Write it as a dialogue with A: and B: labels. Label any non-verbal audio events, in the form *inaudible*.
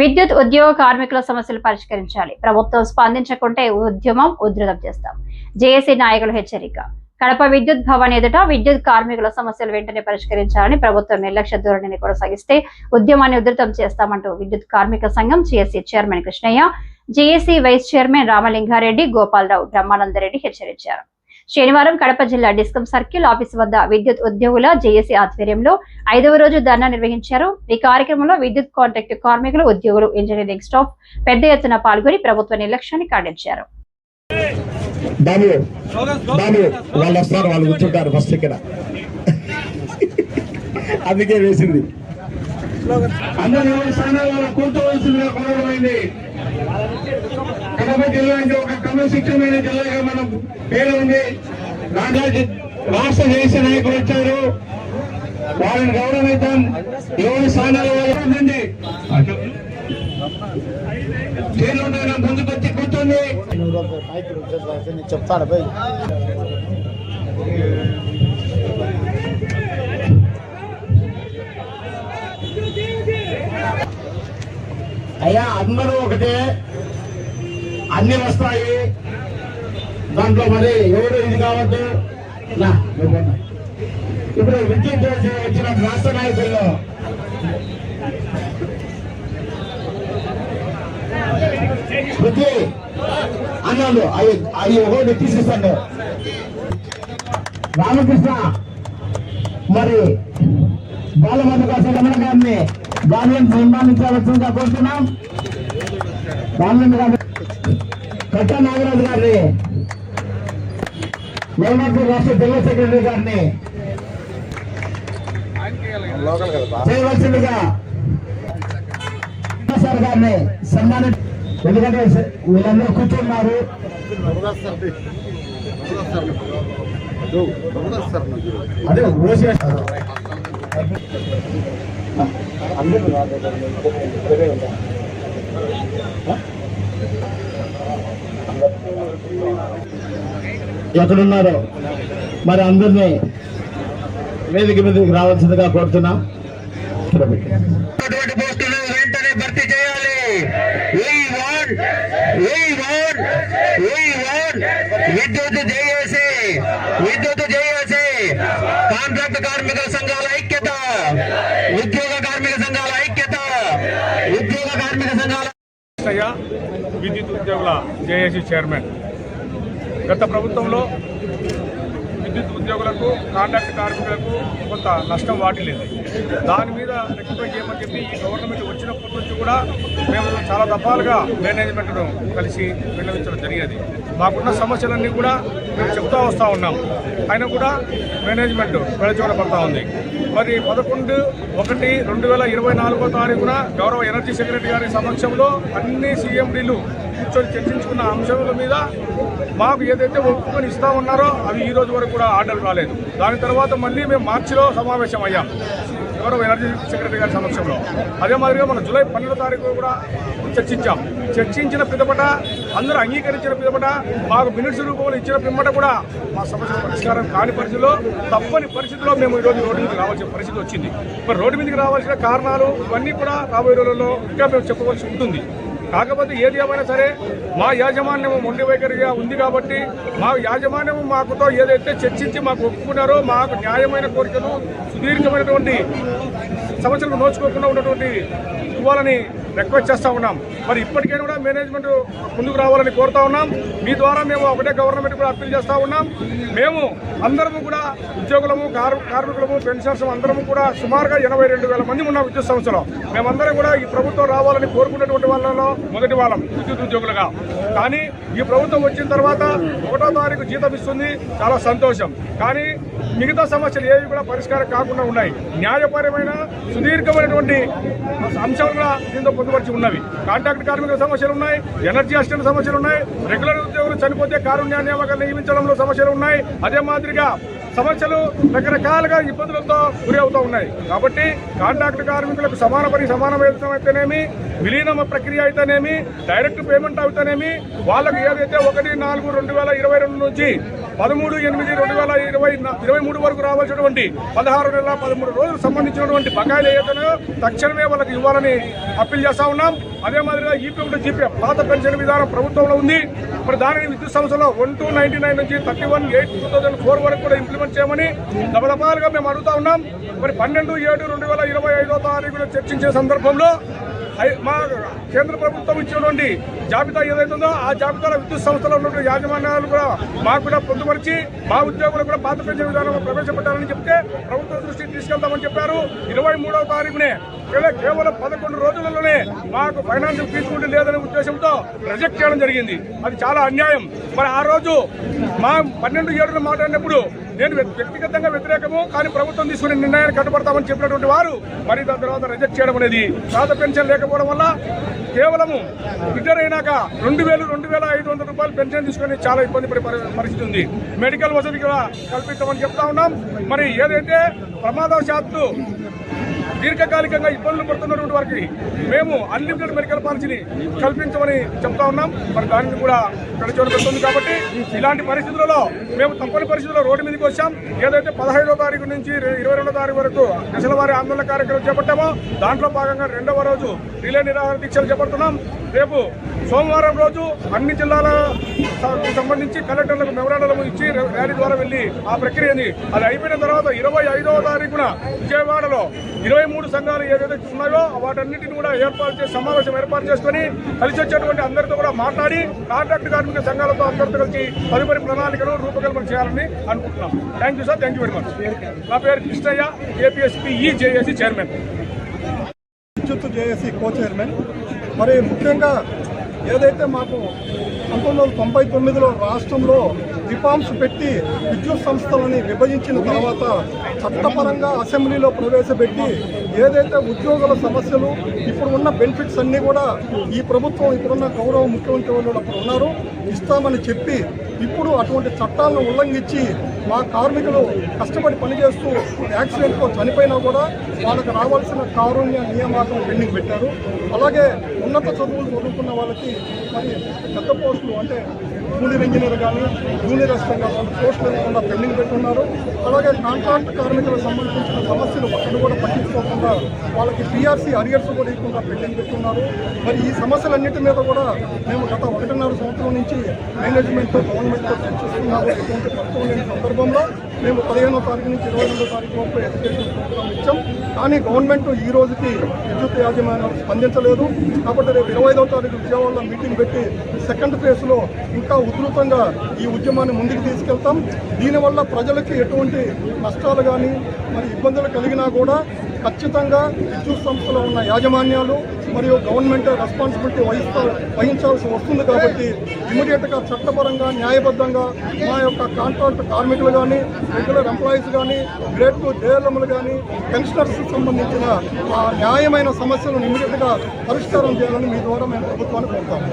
A: విద్యుత్ ఉద్యోగ కార్మికుల సమస్యలు పరిష్కరించాలి. ప్రభుత్వం స్పందించకుంటే ఉద్యమం ఉధృతం చేస్తాం. జేఏసీ నాయకులు హెచ్చరిక. కడప విద్యుత్ భవన్ ఎదుట విద్యుత్ కార్మికుల సమస్యలు వెంటనే పరిష్కరించాలని ప్రభుత్వం నిర్లక్ష్య ధోరణిని కొనసాగిస్తే ఉద్యమాన్ని ఉధృతం చేస్తామంటూ విద్యుత్ కార్మిక సంఘం JAC chairman Krishnaiah JAC vice chairman Ramalingareddy Gopalarao Brahmanandareddy హెచ్చరించారు. శనివారం కడప జిల్లా డిస్కం సర్కిల్ ఆఫీస్ వద్ద విద్యుత్ ఉద్యోగుల జేఏసీ ఆధ్వర్యంలో ఐదవ రోజు ధర్నా నిర్వహించారు. ఈ కార్యక్రమంలో విద్యుత్ కాంట్రాక్ట్ కార్మికులు ఉద్యోగులు ఇంజనీరింగ్ స్టాఫ్ పెద్ద ఎత్తున పాల్గొని ప్రభుత్వ నిర్లక్ష్యాన్ని ఖండించారు. *laughs*
B: అందుకే వేసింది.
C: అందరూ స్థానాలలో కూర్చోవలసిందిగా కోరడమైంది కడప జిల్లా అంటే ఒక క్రమశిక్షణమైన జిల్లాగా మనం పేరు ఉంది రాజా జి- రాష్ట్ర దేశ నాయకులు వచ్చారు. వారిని గౌరవిద్దాం. ఎవరి స్థానాల వాళ్ళు ఉండండి. చేరుండగా ముందుకు వచ్చి కూర్చోండి
B: చెప్తాను అయ్యా అందరూ ఒకటే అన్ని వస్తాయి. దాంట్లో మరి ఎవరు ఇది కావద్దు? నా, ఇప్పుడు విద్యుత్ చేసి వచ్చిన రాష్ట్ర నాయకుల్లో బుద్ధి అన్నాడు అవి అవి ఒకటి తీసుకొస్తాడు రామకృష్ణ మరి బాలమధుకాశ రమణ గారిని గార్లెంట్ నిర్మాణించవలసిందిగా కోరుతున్నాం గార్లెంట్ గారిని కట్ట నాగరాజు గారిని నిర్మాణ రాష్ట్ర జిల్లా సెక్రటరీ గారిని చేయవలసిందిగా సార్ గారిని సన్మానం ఎందుకంటే వీళ్ళందరూ కూర్చున్నారు. అదే ఓసేస్తారు అందరూ ఎక్కడున్నారో మరి అందరినీ వేదిక మీదకి రావాల్సిందిగా కోరుతున్నాం.
C: అటువంటి పోస్టులు వెంటనే భర్తీ చేయాలి. We want, we want, we want విద్యుత్ జేఏసీ విద్యుత్ జేఏసీ. కాంట్రాక్ట్ కార్మికుల సంఘాల
D: ఉద్యోగుల జేఏసీ చైర్మన్. గత ప్రభుత్వంలో విద్యుత్ ఉద్యోగులకు కాంట్రాక్ట్ కార్మికులకు కొంత నష్టం వాటిల్లింది. దాని మీద రెక్టిఫై చేయమని చెప్పి ఈ గవర్నమెంట్ వచ్చినప్పటి నుంచి కూడా మేము చాలా దఫాలుగా మేనేజ్మెంట్ను కలిసి విన్నవించడం జరిగేది మాకున్న సమస్యలన్నీ కూడా మేము చెప్తా వస్తూ ఉన్నాం. అయినా కూడా మేనేజ్మెంట్ పడతా ఉంది. మరి పదకొండు ఒకటి రెండు వేల ఇరవై నాలుగో తారీఖున గౌరవ ఎనర్జీ సెక్రటరీ గారి సమక్షంలో అన్ని సీఎండీలు కూర్చొని చర్చించుకున్న అంశాల మీద మాకు ఏదైతే ఒప్పుకొని ఇస్తా ఉన్నారో అవి ఈ రోజు వరకు కూడా ఆర్డర్ రాలేదు దాని తర్వాత మళ్ళీ మేము మార్చిలో సమావేశం అయ్యాం. గౌరవ ఎనర్జీ సెక్రటరీ గారి సమక్షంలో. అదే మాదిరిగా మన జూలై పన్నెండో తారీఖు కూడా చర్చించాం. చర్చించిన పిదపట అందరూ అంగీకరించిన పిదపట మాకు మినిట్స్ రూపంలో ఇచ్చిన పిమ్మట కూడా మా సమస్య పరిష్కారం కాని పరిస్థితిలో తప్పని పరిస్థితిలో మేము ఈరోజు రోడ్డు మీదకి రావాల్సిన పరిస్థితి వచ్చింది. మరి రోడ్డు మీదకి రావాల్సిన కారణాలు ఇవన్నీ కూడా రాబోయే రోజుల్లో ఇంకా మేము చెప్పవలసి ఉంటుంది. కాకపోతే ఏది ఏమైనా సరే మా యాజమాన్యం మొండి వైఖరిగా ఉంది కాబట్టి మా యాజమాన్యం మాకుతో ఏదైతే చర్చించి మాకు ఒప్పుకున్నారో మాకు న్యాయమైన కోరికలు సుదీర్ఘమైనటువంటి సమస్యలకు నోచుకోకుండా ఉన్నటువంటి ఇవ్వాలని రిక్వెస్ట్ చేస్తూ ఉన్నాం. మరి ఇప్పటికైనా కూడా మేనేజ్మెంట్ ముందుకు రావాలని కోరుతా ఉన్నాం. మీ ద్వారా మేము ఒకటే గవర్నమెంట్ కూడా అప్పీల్ చేస్తూ ఉన్నాం. మేము అందరము కూడా ఉద్యోగులము కార్మికులము పెన్షనర్స్ అందరము కూడా సుమారుగా ఎనభై రెండు వేల మంది ఉన్నాం విద్యుత్ సంస్థలో. మేమందరం కూడా ఈ ప్రభుత్వం రావాలని కోరుకున్నటువంటి వాళ్ళలో మొదటి వాళ్ళం విద్యుత్ ఉద్యోగులుగా. కానీ ఈ ప్రభుత్వం వచ్చిన తర్వాత ఒకటో తారీఖు జీతం ఇస్తుంది. చాలా సంతోషం. కానీ మిగతా సమస్యలు ఏవి కూడా పరిష్కారం కాకుండా ఉన్నాయి. న్యాయపరమైన సుదీర్ఘమైనటువంటి అంశాలు కూడా దీంతో పొందుపరిచి ఉన్నవి. కాంట్రాక్ట్ కార్మికుల సమస్యలు ఉన్నాయి ఎనర్జీ అసిస్టెంట్ సమస్యలు ఉన్నాయి రెగ్యులర్ ఉద్యోగులు చనిపోతే కారుణ్య నియామకాలు నియమించడంలో సమస్యలు ఉన్నాయి. అదే మాదిరిగా సమస్యలు రకరకాలుగా ఇబ్బందులతో గురి అవుతూ ఉన్నాయి. కాబట్టి కాంట్రాక్ట్ కార్మికులకు సమాన పని సమాన వేతనం అయితేనేమి విలీనమ ప్రక్రియ అయితేనేమి డైరెక్ట్ పేమెంట్ అయితేనేమి వాళ్ళకు ఏదైతే ఒకటి నాలుగు రెండు వేల ఇరవై రెండు నుంచి పదమూడు ఎనిమిది రెండు వేల ఇరవై ఇరవై మూడు వరకు రావాల్సినటువంటి పదహారు నెలల పదమూడు రోజులకు సంబంధించినటువంటి బకాయిలు ఏదైనా తక్షణమే వాళ్ళకి ఇవ్వాలని అప్పీల్ చేస్తా ఉన్నాం. అదే మాదిరిగా ఈపీఎఫ్ జీపీఎఫ్ పాత పెన్షన్ విధానం ప్రభుత్వంలో ఉంది. మరి దానిని విద్యుత్ సంస్థలో వన్ టూ నైన్టీ నైన్ నుంచి thirty one eight two thousand four వరకు కూడా ఇంప్లిమెంట్ చేయమని దఫదఫాలుగా మేము అడుగుతా ఉన్నాం. మరి పన్నెండు ఏడు రెండు వేల ఇరవై ఐదో తారీఖున చర్చించే సందర్భంలో మా కేంద్ర ప్రభుత్వం ఇచ్చినటువంటి జాబితా ఏదైతుందో ఆ జాబితాలో విద్యుత్ సంస్థలో ఉన్నటువంటి యాజమాన్యాలు కూడా మాకు కూడా పొందుపరిచి మా ఉద్యోగులు కూడా పాత పెంచే విధానం ప్రవేశపెట్టాలని చెప్తే ప్రభుత్వం దృష్టికి తీసుకెళ్తామని చెప్పారు. ఇరవై మూడవ తారీఖునే కేవలం పదకొండు రోజులలోనే మాకు ఫైనాన్షియల్ తీసుకుంటే లేదనే ఉద్దేశంతో రిజెక్ట్ చేయడం జరిగింది. అది చాలా అన్యాయం. మరి ఆ రోజు మా పన్నెండు ఏడున మాట్లాడినప్పుడు నేను వ్యక్తిగతంగా వ్యతిరేకము కానీ ప్రభుత్వం తీసుకునే నిర్ణయాన్ని కట్టుబడతామని చెప్పినటువంటి వారు మరి దాని తర్వాత రిజెక్ట్ చేయడం అనేది పాత పెన్షన్ లేకపోవడం వల్ల కేవలము రిటైర్ అయినాక రెండు వేలు రెండు వేల ఐదు వందల రూపాయలు పెన్షన్ తీసుకొని చాలా ఇబ్బంది పడే పరిస్థితి ఉంది. మెడికల్ వసతి కూడా కల్పిస్తామని చెప్తా ఉన్నాం. మరి ఏదైతే ప్రమాదవశాత్తు దీర్ఘకాలికంగా ఇబ్బందులు పడుతున్నటువంటి వారికి మేము అన్లిమిటెడ్ మెడికల్ పాలసీని కల్పించమని చెప్తా ఉన్నాం. మరి దానిని కూడా గడిచోని పెడుతుంది కాబట్టి ఇలాంటి పరిస్థితులలో మేము తప్పని పరిస్థితుల్లో రోడ్డు మీదకి వచ్చాం. ఏదైతే పదహైదో తారీఖు నుంచి ఇరవై రెండో తారీఖు వరకు దశల వారి ఆందోళన కార్యక్రమం చేపట్టామో దాంట్లో భాగంగా రెండవ రోజు రిలే నిరాహార దీక్షలు చేపడుతున్నాం. రేపు సోమవారం రోజు అన్ని జిల్లాల సంబంధించి కలెక్టర్లకు మెమరాండం ఇచ్చి ర్యాలీ ద్వారా వెళ్ళి ఆ ప్రక్రియని అది అయిపోయిన తర్వాత ఇరవై ఐదవ తారీఖున విజయవాడలో ఇరవై మూడు సంఘాలు ఏదైతే ఉన్నాయో వాటన్నిటిని కూడా ఏర్పాటు చేసి సమావేశం ఏర్పాటు చేసుకొని కలిసి వచ్చేటువంటి అందరితో కూడా మాట్లాడి కాంట్రాక్ట్ కార్మిక సంఘాలతో అందరితో కలిసి తదుపరి ప్రణాళికను రూపకల్పన చేయాలని అనుకుంటున్నాం. Thank you sir thank you very much నా పేరు కృష్ణయ్య ఏపీఎస్పీఈ ఈ జేఏసీ చైర్మన్
E: విద్యుత్ జేఏసీ కో చైర్మన్ మరి ముఖ్యంగా ఏదైతే మాకు పంతొమ్మిది వందల తొంభై తొమ్మిదిలో రాష్ట్రంలో రిఫార్మ్స్ పెట్టి విద్యుత్ సంస్థలని విభజించిన తర్వాత చట్టపరంగా అసెంబ్లీలో ప్రవేశపెట్టి ఏదైతే ఉద్యోగుల సమస్యలు ఇప్పుడు ఉన్న బెనిఫిట్స్ అన్నీ కూడా ఈ ప్రభుత్వం ఇప్పుడున్న గౌరవ ముఖ్యమంత్రి వాళ్ళు అప్పుడు ఉన్నారు ఇస్తామని చెప్పి ఇప్పుడు అటువంటి చట్టాలను ఉల్లంఘించి మా కార్మికులు కష్టపడి పనిచేస్తూ యాక్సిడెంట్తో చనిపోయినా కూడా వాళ్ళకి రావాల్సిన కారుణ్య నియామకం పెండింగ్ పెట్టారు. అలాగే ఉన్నత చదువులు చదువుకున్న వాళ్ళకి మరి పెద్ద పోస్టులు అంటే జూనియర్ ఇంజనీర్ కానీ జూనియర్ అసిస్టెంట్ కానీ వాళ్ళు పోస్టులు లేకుండా పెండింగ్ పెట్టున్నారు. అలాగే కాంట్రాక్ట్ కార్మికులకు సంబంధించిన సమస్యలు అక్కడ కూడా పట్టించుకోకుండా వాళ్ళకి పిఆర్సీ అరియర్స్ కూడా ఇవ్వకుండా పెండింగ్ పెట్టున్నారు. మరి ఈ సమస్యలన్నిటి మీద కూడా మేము గత నుంచి మేనేజ్మెంట్తో గవర్నమెంట్తో చర్చిస్తున్నాము ఎటువంటి ఫలితం లేని సందర్భంలో మేము పదిహేనో తారీఖు నుంచి ఇరవై రెండో తారీఖు వరకు ఎడ్యుకేషన్ ప్రోగ్రామ్ ఇచ్చాం. కానీ గవర్నమెంట్ ఈ రోజుకి విద్యుత్ యాజమాన్యం స్పందించలేదు. కాబట్టి రేపు ఇరవై ఐదవ తారీఖు విజయవాడలో మీటింగ్ పెట్టి సెకండ్ ఫేజ్లో ఇంకా ఉధృతంగా ఈ ఉద్యమాన్ని ముందుకు తీసుకెళ్తాం. దీనివల్ల ప్రజలకి ఎటువంటి నష్టాలు కానీ మరి ఇబ్బందులు కలిగినా కూడా ఖచ్చితంగా విద్యుత్ సంస్థలో ఉన్న యాజమాన్యాలు మరియు గవర్నమెంట్ రెస్పాన్సిబిలిటీ వహిస్తా వహించాల్సి వస్తుంది కాబట్టి ఇమీడియట్గా చట్టపరంగా న్యాయబద్ధంగా మా యొక్క కాంట్రాక్ట్ కార్మికులు కానీ రెగ్యులర్ ఎంప్లాయీస్ కానీ గ్రేడ్ టూ జేఎల్ఎంలు కానీ పెన్షనర్స్ సంబంధించిన ఆ న్యాయమైన సమస్యలను ఇమీడియట్గా పరిష్కారం చేయాలని మీ ద్వారా మేము ప్రభుత్వాన్ని కోరుతాము.